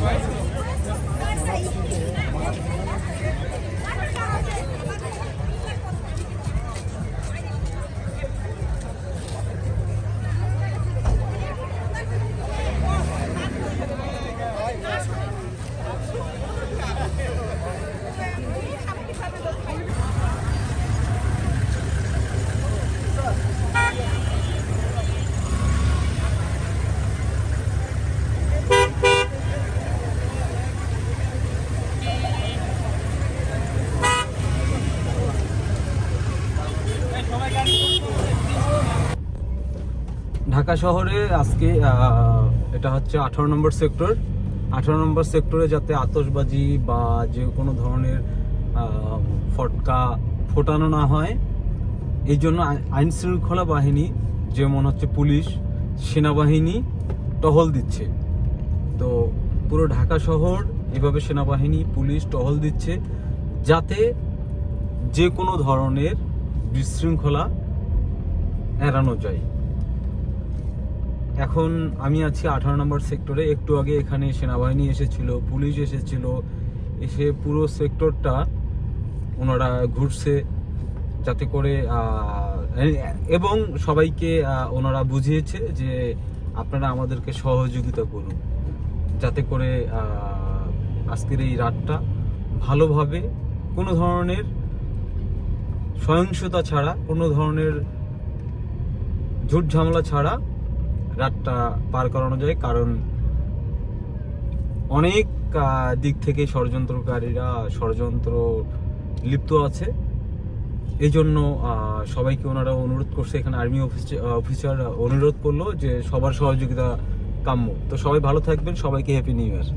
Vai, vai. Dhaka শহরে আজকে এটা হচ্ছে আঠারো নম্বর সেক্টর। আঠারো নম্বর সেক্টরে যাতে আতশবাজি বা যে কোনো ধরনের ফটকা ফোটানো না হয়, এই জন্য আইন শৃঙ্খলা বাহিনী, যেমন হচ্ছে পুলিশ, সেনাবাহিনী টহল দিচ্ছে। তো পুরো ঢাকা শহর, এভাবে সেনাবাহিনী, পুলিশ টহল দিচ্ছে, যাতে যে কোনো ধরনের বিশৃঙ্খলা এড়ানো যায়। এখন আমি আছি আঠারো নম্বর সেক্টরে। একটু আগে এখানে সেনাবাহিনী এসেছিল, পুলিশ এসেছিল। এসে পুরো সেক্টরটা ওনারা ঘুরছে যাতে করে এবং সবাইকে ওনারা বুঝিয়েছে যে আপনারা আমাদেরকে সহযোগিতা করুন। যাতে করে আজকের এই রাতটা ভালোভাবে কোনো ধরনের সহিংসতা ছাড়া, কোনো ধরনের ঝুট ঝামেলা ছাড়া রাতটা পার করানো যায়, কারণ অনেক দিক থেকে ষড়যন্ত্রকারীরা, ষড়যন্ত্র লিপ্ত আছে। এই জন্য সবাইকে ওনারা অনুরোধ করছে, এখানে আর্মি অফিসার অনুরোধ করল যে সবার সহযোগিতা কাম্য। তো সবাই ভালো থাকবেন, সবাইকে হ্যাপি নিউ ইয়ার